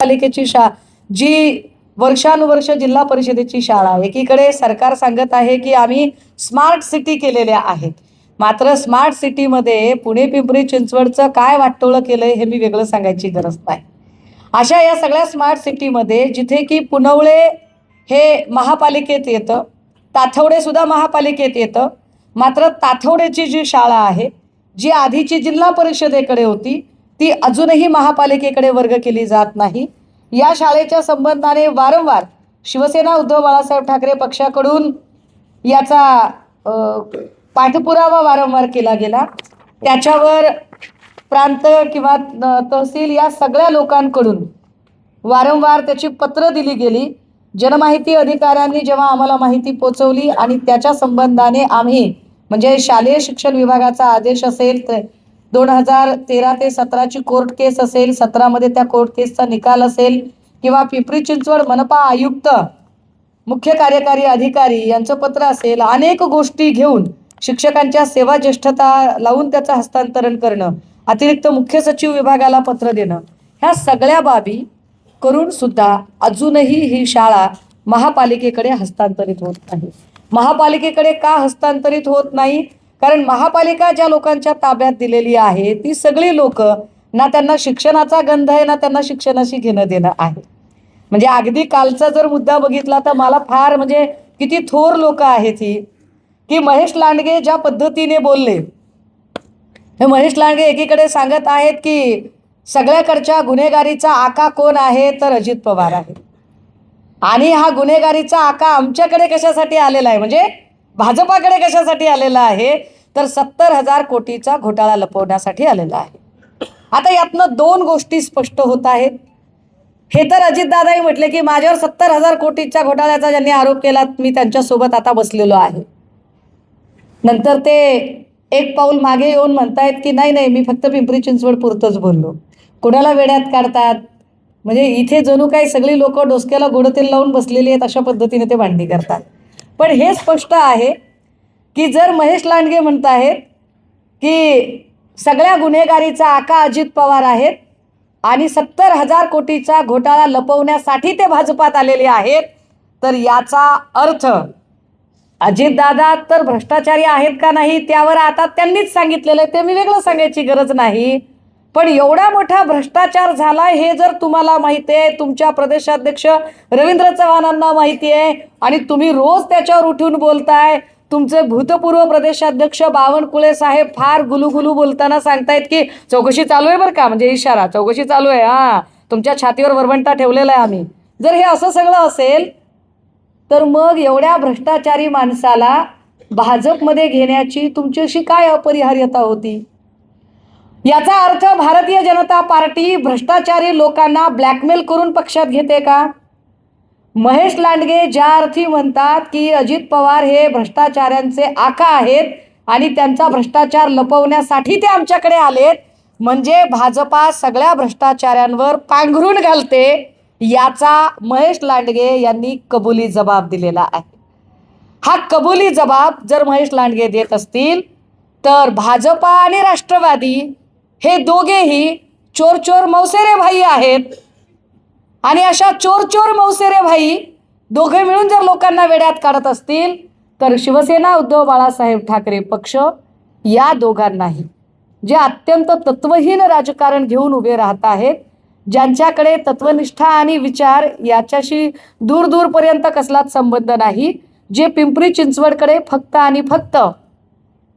पालिकेची शा जी वर्षानुवर्ष जिल्हा परिषदेची शाळा एकीकडे सरकार सांगत आहे की आम्ही स्मार्ट सिटी केलेल्या आहेत. मात्र स्मार्ट सिटीमध्ये पुणे पिंपरी चिंचवडचं काय वाटोळं केलंय हे मी वेगळं सांगायची गरज नाही. अशा या सगळ्या स्मार्ट सिटीमध्ये जिथे की पुनवळे हे महापालिकेत येतं ताथवडेसुद्धा महापालिकेत येतं मात्र ताथवडेची जी शाळा आहे जी आधीची जिल्हा परिषदेकडे होती ती अजूनही महापालिकेकडे वर्ग केली जात नाही. या शाळेच्या संबंधाने वारंवार शिवसेना उद्धव बाळासाहेब ठाकरे पक्षाकडून याचा पाठपुरावा वारंवार केला गेला. त्याच्यावर प्रांत किंवा तहसील या सगळ्या लोकांकडून वारंवार त्याची पत्र दिली गेली. जनमाहिती अधिकाऱ्यांनी जेव्हा आम्हाला माहिती पोचवली आणि त्याच्या संबंधाने आम्ही म्हणजे शालेय शिक्षण विभागाचा आदेश असेल दोन हजार तेरा ते सतराची कोर्ट केस असेल सतरामध्ये त्या कोर्ट केसचा निकाल असेल किंवा पिंपरी चिंचवड मनपा आयुक्त मुख्य कार्यकारी अधिकारी यांचं पत्र असेल अनेक गोष्टी घेऊन शिक्षकांच्या सेवा ज्येष्ठता लावून त्याचं हस्तांतरण करणं अतिरिक्त मुख्य सचिव विभागाला पत्र देणं ह्या सगळ्या बाबी करून सुद्धा अजूनही ही शाळा महापालिकेकडे हस्तांतरित होत नाही. महापालिकेकडे का हस्तांतरित होत नाही? कारण महापालिका ज्या लोकांच्या ताब्यात दिलेली आहे ती सगळी लोक ना त्यांना शिक्षणाचा गंध आहे ना त्यांना शिक्षणाशी घेणं देणं आहे. म्हणजे अगदी कालचा जर मुद्दा बघितला तर मला फार म्हणजे किती थोर लोक आहेत ही. की महेश लांडगे ज्या पद्धतीने बोलले हे महेश लांडगे एकीकडे सांगत आहेत की सगळ्याकडच्या गुन्हेगारीचा आका कोण आहे तर अजित पवार आहे. आणि हा गुन्हेगारीचा आका आमच्याकडे कशासाठी आलेला आहे? म्हणजे भाजपाकडे कशासाठी आलेला आहे? तर सत्तर हजार कोटीचा घोटाळा लपवण्यासाठी आलेला आहे. आता यातनं दोन गोष्टी स्पष्ट होत आहेत. हे तर अजितदादाही म्हटले की माझ्यावर सत्तर हजार कोटीच्या घोटाळ्याचा ज्यांनी आरोप केला मी त्यांच्यासोबत आता बसलेलो आहे. नंतर ते एक पाऊल मागे येऊन म्हणतायत की नाही नाही मी फक्त पिंपरी चिंचवड पुरतंच बोललो. कुणाला वेड्यात काढतात? म्हणजे इथे जणू काही सगळी लोक डोसक्याला गोडतेल लावून बसलेली आहेत अशा पद्धतीने ते भांडी करतात. पण हे स्पष्ट आहे की जर महेश लांडगे म्हणत आहेत की सगळ्या गुन्हेगारीचा आका अजित पवार आहेत आणि सत्तर हजार कोटीचा घोटाळा लपवण्यासाठी ते भाजपात आलेले आहेत तर याचा अर्थ अजितदादा तर भ्रष्टाचारी आहेत का नाही त्यावर आता त्यांनीच सांगितलेलं आहे. ते मी वेगळं सांगायची गरज नाही. पण एवढा मोठा भ्रष्टाचार झाला हे जर तुम्हाला माहिती आहे तुमच्या प्रदेशाध्यक्ष रवींद्र चव्हाणांना माहिती आहे आणि तुम्ही रोज त्याच्यावर उठून बोलताय तुमचे भूतपूर्व प्रदेशाध्यक्ष बावनकुळे साहेब फार गुलुगुलू बोलताना सांगतायत की चौकशी चालू आहे बरं का? म्हणजे इशारा चौकशी चालू आहे हां. तुमच्या छातीवर वरवंटा ठेवलेला आहे आम्ही. जर हे असं सगळं असेल तर मग एवढ्या भ्रष्टाचारी माणसाला भाजपमध्ये घेण्याची तुमच्याशी काय अपरिहार्यता होती? याचा अर्थ भारतीय जनता पार्टी भ्रष्टाचारी लोकांना ब्लॅकमेल करून पक्षात घेते का? महेश लांडगे ज्या अर्थी म्हणतात की अजित पवार हे भ्रष्टाचाऱ्यांचे आका आहेत आणि त्यांचा भ्रष्टाचार लपवण्यासाठी ते आमच्याकडे आलेत म्हणजे भाजपा सगळ्या भ्रष्टाचाऱ्यांवर पांघरून घालते याचा महेश लांडगे यांनी कबुली जबाब दिलेला आहे. हा कबुली जबाब जर महेश लांडगे देत असतील तर भाजपा आणि राष्ट्रवादी हे दोघेही चोर चोर मौसेरे भाई आहेत. आणि अशा चोर चोर मौसेरे भाई दोघे मिळून जर लोकांना वेड्यात काढत असतील तर शिवसेना उद्धव बाळासाहेब ठाकरे पक्ष या दोघांनाही जे अत्यंत तत्वहीन राजकारण घेऊन उभे राहत आहेत ज्यांच्याकडे तत्वनिष्ठा आणि विचार याच्याशी दूर दूरपर्यंत कसलाच संबंध नाही जे पिंपरी चिंचवडकडे फक्त आणि फक्त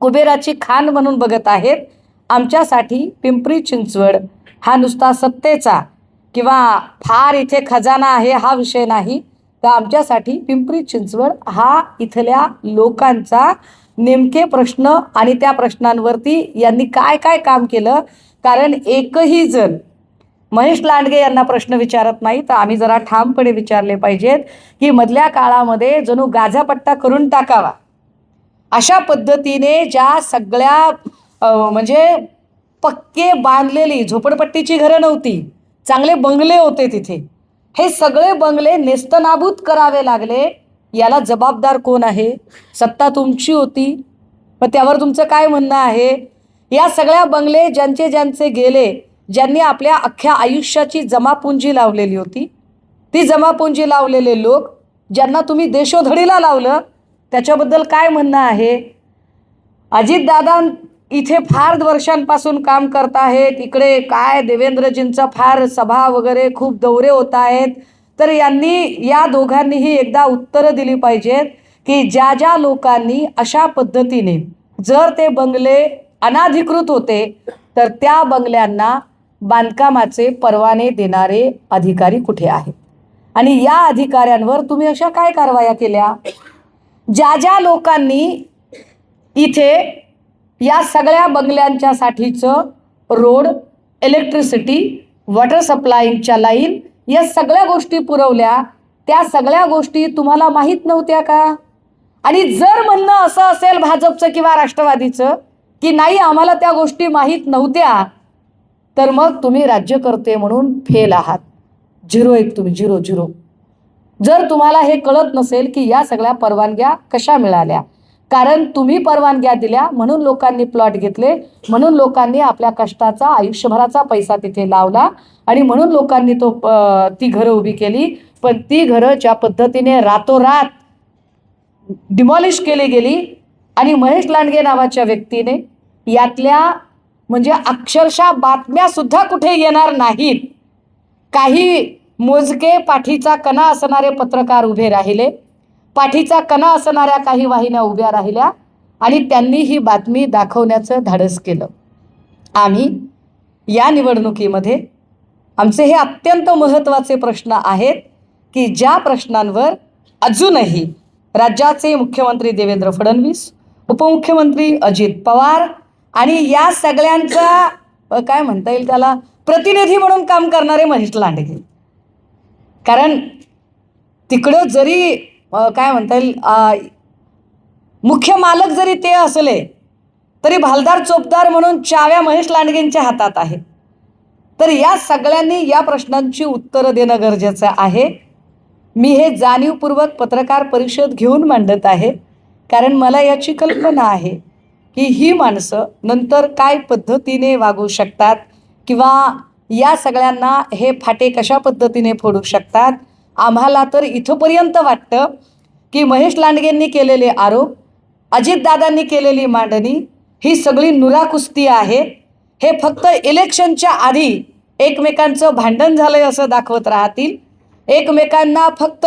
कुबेराची खान म्हणून बघत आहेत आमच्यासाठी पिंपरी चिंचवड हा नुसता सत्तेचा किंवा फार इथे खजाना आहे हा विषय नाही. तर आमच्यासाठी पिंपरी चिंचवड हा इथल्या लोकांचा नेमके प्रश्न आणि त्या प्रश्नांवरती यांनी काय काय काम केलं? कारण एकही जण महेश लांडगे यांना प्रश्न विचारत नाही. तर आम्ही जरा ठामपणे विचारले पाहिजेत की मधल्या काळामध्ये जणू गाझापट्टा करून टाकावा. अशा पद्धतीने ज्या सगळ्या म्हणजे पक्के बांधलेली झोपडपट्टीची घरं नव्हती. चांगले बंगले होते तिथे. हे सगळे बंगले नेस्तनाबूत करावे लागले. याला जबाबदार कोण आहे? सत्ता तुमची होती. मग त्यावर तुमचं काय म्हणणं आहे? या सगळ्या बंगले ज्यांचे ज्यांचे गेले ज्यांनी आपल्या अख्ख्या आयुष्याची जमापुंजी लावलेली होती. ती जमापुंजी लावलेले लोक ज्यांना तुम्ही देशोधडीला लावलं त्याच्याबद्दल काय म्हणणं आहे? अजितदादां इथे फार वर्षांपासून काम करत आहेत. इकडे काय देवेंद्रजींचा फार सभा वगैरे खूप दौरे होत आहेत. तर यांनी या दोघांनीही एकदा उत्तरं दिली पाहिजेत की ज्या ज्या लोकांनी अशा पद्धतीने जर ते बंगले अनाधिकृत होते तर त्या बंगल्यांना बांधकामाचे परवाने देणारे अधिकारी कुठे आहेत? आणि या अधिकाऱ्यांवर तुम्ही अशा काय कारवाया केल्या? ज्या ज्या लोकांनी इथे या सगळ्या बंगल्यांच्या साठीचं रोड इलेक्ट्रिसिटी वॉटर सप्लायच्या लाईन या सगळ्या गोष्टी पुरवल्या. त्या सगळ्या गोष्टी तुम्हाला माहीत नव्हत्या का? आणि जर म्हणणं असं असेल भाजपचं किंवा राष्ट्रवादीचं की नाही आम्हाला त्या गोष्टी माहीत नव्हत्या तर मग तुम्ही राज्यकर्ते म्हणून फेल आहात. झिरो एक तुम्ही झिरो झिरो. जर तुम्हाला हे कळत नसेल की या सगळ्या परवानग्या कशा मिळाल्या कारण तुम्ही परवानग्या दिल्या म्हणून लोकांनी प्लॉट घेतले म्हणून लोकांनी आपल्या कष्टाचा आयुष्यभराचा पैसा तिथे लावला आणि म्हणून लोकांनी तो ती घरं उभी केली. पण ती घरं ज्या पद्धतीने रातोरात डिमॉलिश केली गेली आणि महेश लांडगे नावाच्या व्यक्तीने यातल्या म्हणजे अक्षरशः बातम्यासुद्धा कुठे येणार नाहीत. काही मोजके पाठीचा कणा असणारे पत्रकार उभे राहिले. पाठीचा कणा असणाऱ्या काही वाहिन्या उभ्या राहिल्या आणि त्यांनी ही बातमी दाखवण्याचं धाडस केलं. आम्ही या निवडणुकीमध्ये आमचे हे अत्यंत महत्त्वाचे प्रश्न आहेत की ज्या प्रश्नांवर अजूनही राज्याचे मुख्यमंत्री देवेंद्र फडणवीस उपमुख्यमंत्री अजित पवार आणि या सगळ्यांचा काय म्हणता येईल त्याला प्रतिनिधी म्हणून काम करणारे महेश लांडगे. कारण तिकडं जरी काय म्हणता येईल? मुख्य मालक जरी ते असले तरी भालदार चोपदार म्हणून चाव्या महेश लांडगेंच्या हातात आहे. तर या सगळ्यांनी या प्रश्नांची उत्तरं देणं गरजेचं आहे. मी हे जाणीवपूर्वक पत्रकार परिषद घेऊन मांडत आहे. कारण मला याची कल्पना आहे की ही माणसं नंतर काय पद्धतीने वागू शकतात किंवा या सगळ्यांना हे फाटे कशा पद्धतीने फोडू शकतात? आम्हाला तर इथंपर्यंत वाटतं की महेश लांडगेंनी केलेले आरोप अजितदादांनी केलेली मांडणी ही सगळी नुराकुस्ती आहे. हे फक्त इलेक्शनच्या आधी एकमेकांचं भांडण झालंय असं दाखवत राहतील. एकमेकांना फक्त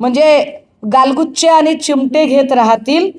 म्हणजे गालगुच्चे आणि चिमटे घेत राहतील.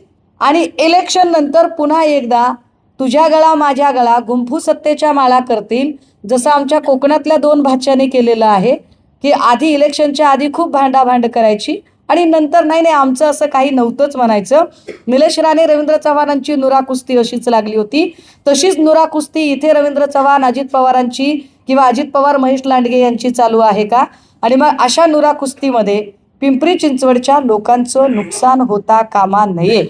आणि इलेक्शन नंतर पुन्हा एकदा तुझ्या गळा माझ्या गळा गुंफू सत्तेच्या माळा करतील. जसं आमच्या कोकणातल्या दोन भाच्यांनी केलेलं आहे. की आधी इलेक्शनच्या आधी खूप भांडाभांड करायची आणि नंतर नाही नाही आमचं असं काही नव्हतंच म्हणायचं. निलेश राणे रवींद्र चव्हाणांची नुरा कुस्ती अशीच लागली होती. तशीच नुरा कुस्ती इथे रवींद्र चव्हाण अजित पवारांची किंवा अजित पवार महेश लांडगे यांची चालू आहे का? आणि मग अशा नुरा कुस्तीमध्ये पिंपरी चिंचवडच्या लोकांचं नुकसान होता कामा नये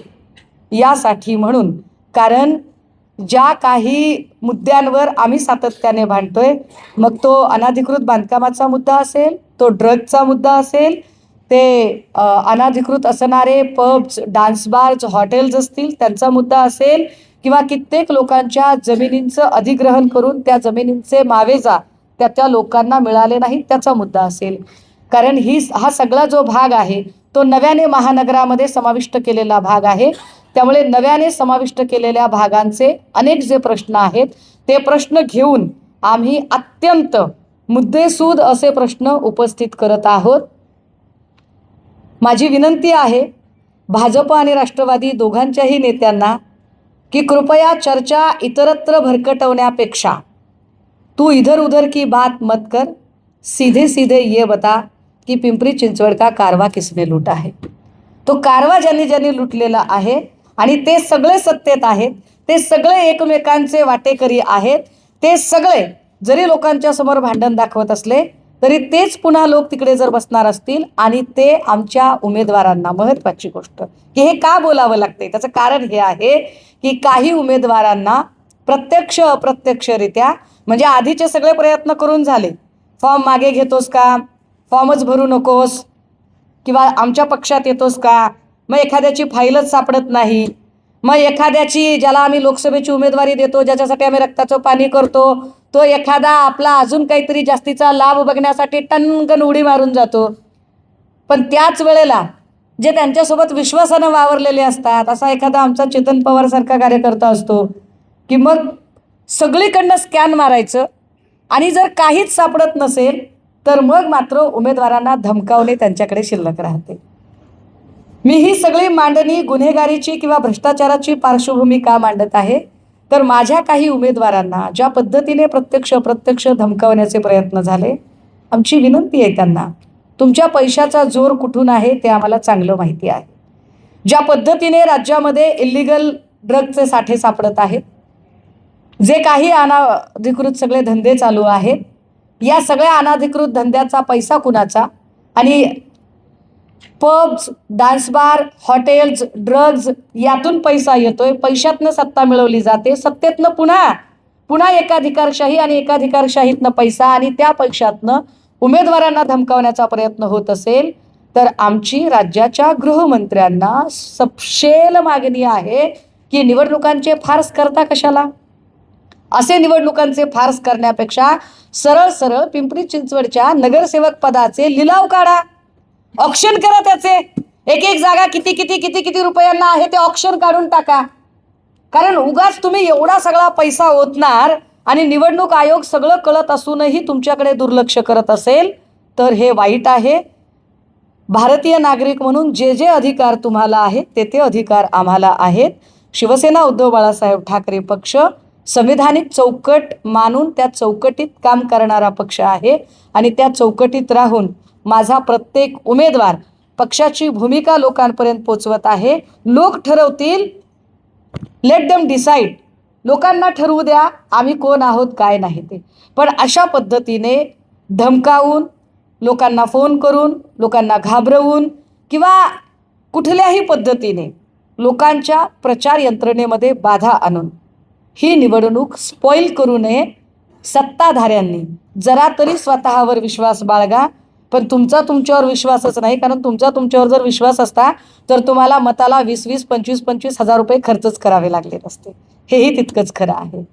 यासाठी म्हणून. कारण ज्या काही मुद्द्यांवर आम्ही सातत्याने भांडतोय मग तो अनाधिकृत बांधकामाचा मुद्दा असेल तो ड्रगचा मुद्दा असेल ते अनाधिकृत असणारे पब्स डान्स बार्स हॉटेल्स असतील त्यांचा मुद्दा असेल किंवा कित्येक लोकांच्या जमिनींचं अधिग्रहण करून त्या जमिनींचे मावेजा त्या त्या लोकांना मिळाले नाहीत त्याचा मुद्दा असेल. कारण ही हा सगळा जो भाग आहे तो नव्याने महानगरामध्ये समाविष्ट केलेला भाग आहे. त्यामुळे नव्याने समाविष्ट केलेल्या भागांचे अनेक जे प्रश्न आहेत ते प्रश्न घेऊन आम्ही अत्यंत मुद्देसूद असे प्रश्न उपस्थित करत आहोत. माझी विनंती आहे भाजप आणि राष्ट्रवादी दोघांच्याही नेत्यांना की कृपया चर्चा इतरत्र भरकटवण्यापेक्षा तू इधर उधर की बात मत कर सीधे सीधे ये बता की पिंपरी चिंचवड का कारवा किसने लूटा है? तो कारवा ज्यांनी ज्यांनी लुटलेला आहे आणि ते सगळे सत्तेत आहेत ते सगळे एकमेकांचे वाटेकरी आहेत ते सगळे जरी लोकांच्या समोर भांडण दाखवत असले तरी तेच पुन्हा लोक तिकडे जर बसणार असतील आणि ते आमच्या उमेदवारांना महत्त्वाची गोष्ट. की हे का बोलावं लागते त्याचं कारण हे आहे की काही उमेदवारांना प्रत्यक्ष अप्रत्यक्षरित्या म्हणजे आधीचे सगळे प्रयत्न करून झाले. फॉर्म मागे घेतोस का? फॉर्मच भरू नकोस? किंवा आमच्या पक्षात येतोस का? मग एखाद्याची फाईलच सापडत नाही. मग एखाद्याची ज्याला आम्ही लोकसभेची उमेदवारी देतो ज्याच्यासाठी आम्ही रक्ताचं पाणी करतो तो एखादा आपला अजून काहीतरी जास्तीचा लाभ बघण्यासाठी टनगन उडी मारून जातो. पण त्याच वेळेला जे त्यांच्यासोबत विश्वासानं वावरलेले असतात असा एखादा आमचा चेतन पवारसारखा कार्यकर्ता असतो की मग सगळीकडनं स्कॅन मारायचं आणि जर काहीच सापडत नसेल तर मग मात्र उमेदवारांना धमकावणे त्यांच्याकडे शिल्लक राहते. मी ही सगळी मांडणी गुन्हेगारीची किंवा भ्रष्टाचाराची पार्श्वभूमी का मांडत आहे? तर माझ्या काही उमेदवारांना ज्या पद्धतीने प्रत्यक्ष अप्रत्यक्ष धमकावण्याचे प्रयत्न झाले आमची विनंती आहे त्यांना तुमच्या पैशाचा जोर कुठून आहे ते आम्हाला चांगलं माहिती आहे. ज्या पद्धतीने राज्यामध्ये इलिगल ड्रगचे साठे सापडत आहेत जे काही अनाधिकृत सगळे धंदे चालू आहेत या सगळ्या अनाधिकृत धंद्याचा पैसा कुणाचा आणि pubs dance bar hotels drugs यातून पैसा येतोय. पैशातनं सत्ता मिळवली जाते. सत्तेतनं पुन्हा पुन्हा एकाधिकारशाही आणि एकाधिकारशाहीतनं पैसा आणि त्या पैशातनं उमेदवारांना धमकावण्याचा प्रयत्न होत असेल तर आमची राज्याच्या गृहमंत्र्यांना सपशेल मागणी आहे की निवडणुकांचे फार्स करता कशाला? असे निवडणुकांचे फार्स करण्यापेक्षा सरळ सरळ पिंपरी चिंचवडच्या नगरसेवक पदाचे लिलाव काढा. ऑप्शन करा त्याचे. एक एक जागा किती किती किती किती रुपयांना आहे ते ऑप्शन काढून टाका. कारण उगाच तुम्ही एवढा सगळा पैसा ओतणार आणि निवडणूक आयोग सगळं कळत असूनही तुमच्याकडे दुर्लक्ष करत असेल तर हे वाईट आहे. भारतीय नागरिक म्हणून जे जे अधिकार तुम्हाला आहेत ते ते अधिकार आम्हाला आहेत. शिवसेना उद्धव बाळासाहेब ठाकरे पक्ष संविधानिक चौकट मानून त्या चौकटीत काम करणारा पक्ष आहे आणि त्या चौकटीत राहून माझा प्रत्येक उमेदवार पक्षाची भूमिका लोकांपर्यंत पोचवत आहे. लोक ठरवतील लेट देम डिसाईड लोकांना ठरवू द्या आम्ही कोण आहोत काय नाही ते. पण अशा पद्धतीने धमकावून लोकांना फोन करून लोकांना घाबरवून किंवा कुठल्याही पद्धतीने लोकांच्या प्रचार यंत्रणेमध्ये बाधा आणून ही निवडणूक स्पॉईल करू नये. सत्ताधाऱ्यांनी जरा तरी स्वतःवर विश्वास बाळगा. पण तुमचा तुमच्यावर विश्वासच नाही कारण तुमचा तुमच्यावर जर विश्वास असता तर तुम्हाला मताला वीस वीस पंचवीस पंचवीस हजार रुपये खर्चच करावे लागले नसते हेही तितकंच खरं आहे.